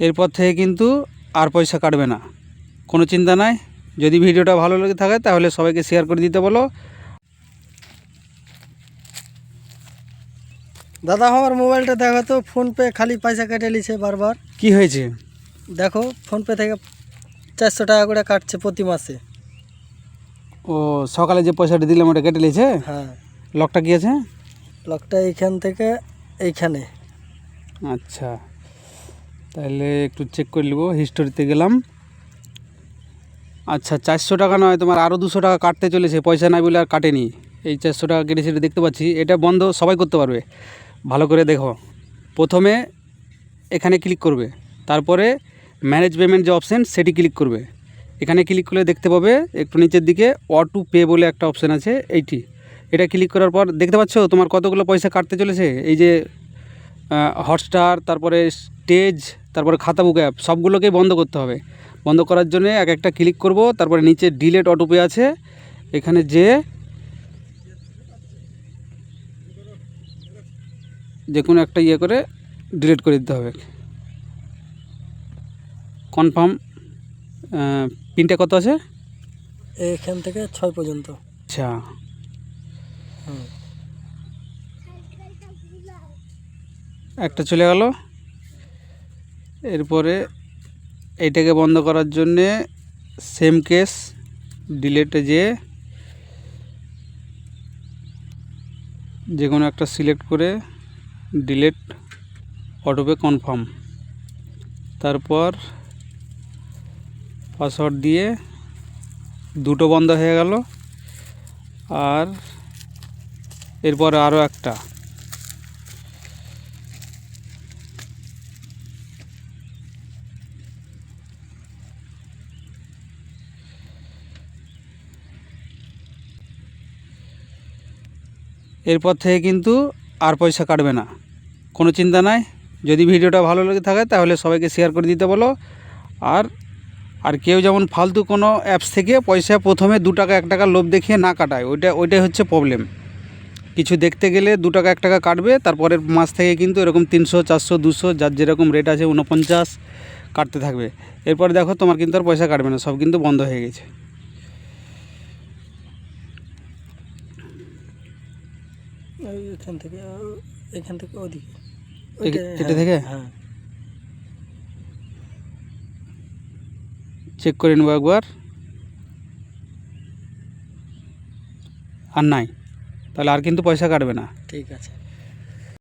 এরপর থেকে কিন্তু আর পয়সা কাটবে না। কোনো চিন্তা নাই। যদি ভিডিওটা ভালো লেগে থাকে তাহলে সবাইকে শেয়ার করে দিতে বলো। দাদা আমার মোবাইলটা দেখো তো ফোনপে খালি পয়সা কেটে নিছে বারবার। কি হয়েছে? দেখো ফোনপে থেকে চারশো টাকা করে কাটছে প্রতি মাসে। ও সকালে যে পয়সাটা দিলাম ওটা কেটে নিয়েছে? হ্যাঁ। লকটা কি আছে? লকটা এইখান থেকে এইখানে। আচ্ছা। তাহলে একটু চেক করে নেব হিস্টোরিতে গেলাম। আচ্ছা চারশো টাকা নয়, তোমার আরও দুশো টাকা কাটতে চলেছে, পয়সা নাই বলে আর কাটেনি। এই চারশো টাকা কেটেছে এটা দেখতে পাচ্ছি, এটা বন্ধ, সবাই করতে পারবে। ভালো করে দেখো, প্রথমে এখানে ক্লিক করবে, তারপরে ম্যানেজ পেমেন্ট যে অপশান সেটি ক্লিক করবে। এখানে ক্লিক করলে দেখতে পাবে, একটু নিচের দিকে অটো পে বলে একটা অপশান আছে, এইটি। এটা ক্লিক করার পর, দেখতে পাচ্ছ, তোমার কতগুলো পয়সা কাটতে চলেছে? এই যে হটস্টার তারপরে স্টেজ তারপরে খাতা বুক অ্যাপ সবগুলোকেই বন্ধ করতে হবে। বন্ধ করার জন্য এক একটা ক্লিক করব তারপরে নিচে ডিলেট অটোপে আছে। এখানে যে যে কোনো একটা ইয়ে করে ডিলিট করে দিতে হবে। কনফার্ম পিনটা কত আছে? এখান থেকে ছয় পর্যন্ত। আচ্ছা। একটা চলে গেল। এরপরে এইটাকে বন্ধ করার জন্যে সেম কেস ডিলেটে যে যে কোনো একটা সিলেক্ট করে ডিলেট অটোপে কনফার্ম তারপর পাসওয়ার্ড দিয়ে দুটো বন্ধ হয়ে গেল। আর এরপরে আরও একটা। এরপর থেকে কিন্তু আর পয়সা কাটবে না। কোনো চিন্তা নাই। যদি ভিডিওটা ভালো লেগে থাকে তাহলে সবাইকে শেয়ার করে দিতে বলো। আর আর কেউ যেমন ফালতু কোনো অ্যাপস থেকে পয়সা প্রথমে দু টাকা, এক টাকা লোভ দেখিয়ে না কাটায়, ওইটা, ওইটাই হচ্ছে প্রবলেম কিছু দেখতে গেলে দু টাকা, এক টাকা কাটবে, তারপরের মাস থেকে কিন্তু এরকম তিনশো, চারশো, দুশো, যার যেরকম রেট আছে উনপঞ্চাশ কাটতে থাকবে। এরপর দেখো তোমার কিন্তু আর পয়সা কাটবে না, সব কিন্তু বন্ধ হয়ে গেছে। এখান থেকে এখান থেকে ওদিকে। এটা হ্যাঁ, থেকে? হ্যাঁ চেক করে নেব একবার। আর নাই। তাহলে আর কিন্তু পয়সা কাটবে না। ঠিক আছে।